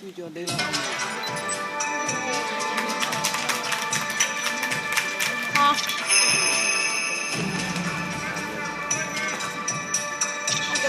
ကျူကျော်လေးလောက်အောင်မယ်ဟာပြဿ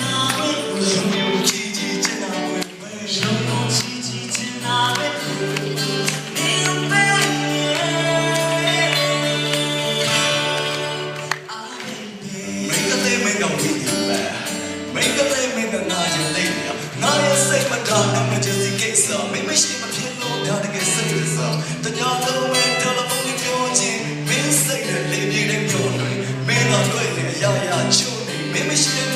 စိတ်မကောင်း emergency case လာမိမရှိမဖြစ်လို့ဒါတကယ်စိတ်ရစားတညာလုံးမဲ့တယ်လီဖုန်းပြောချင်းမင်းစိတ်နဲ့လေပြေတဲ့ပြောနေမင်းတော့တွေ့နေရရချုံနေမင်းမရှိတဲ့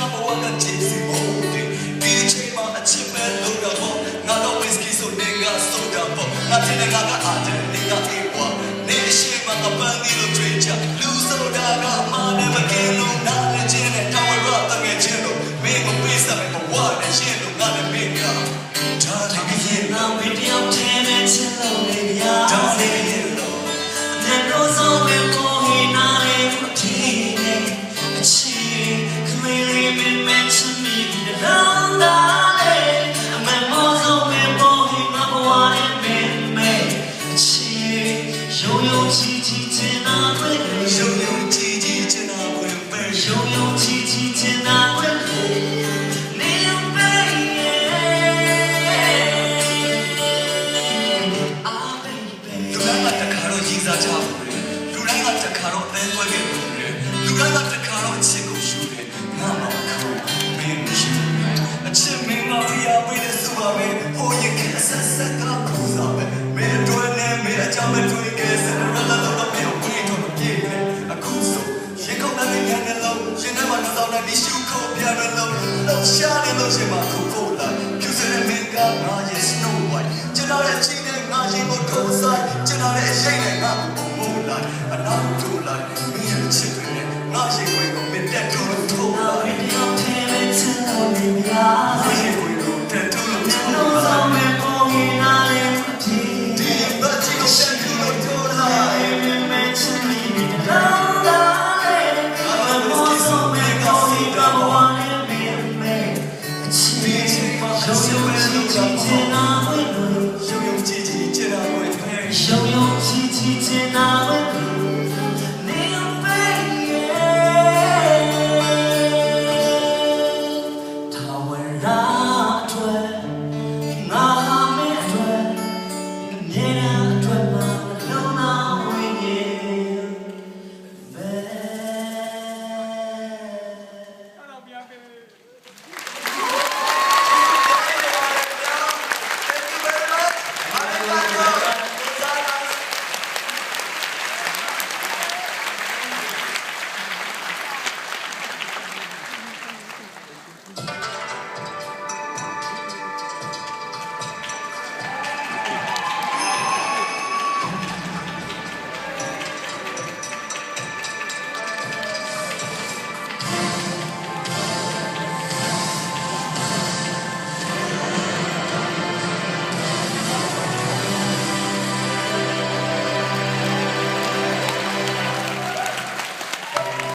悠悠戚戚千那滚，悠悠戚戚千那滚滚，悠悠戚戚千那滚滚。လူတိုင်းကတခါတော့ရည်စားချဖို့လူတိုင်းကတခါတော့အသံကွဲခဲ့ဖို့လူတိုင်းက နာလည်းဖြစ်ပါရဲ့ဆောင်တဲ့ဒီရှုခုပြရလုံးလုံးရှာနေလို့ရှိမှခုခုလိုက်ဖြူစတဲ့မင်းကငါရဲ့ snow white ကျွန်တော်ရဲ့ချင်းနဲ့ငါရင်ကိုထုံးဆိုင်ကျွန်တော်ရဲ့ရှိတ်နဲ့ငါကိုမိုးလိုက်အနောက်ထူလိုက်မင်းရဲ့ချစ်တွေနဲ့ငါရင်ကိုကိုမင်းတက်တူ ယုံယုံကြည်ကြည်ချင်နာမွေယုံယုံကြည်ကြည်ချင်နာမွေယုံယုံကြည်ကြည်ချင်နာမွေ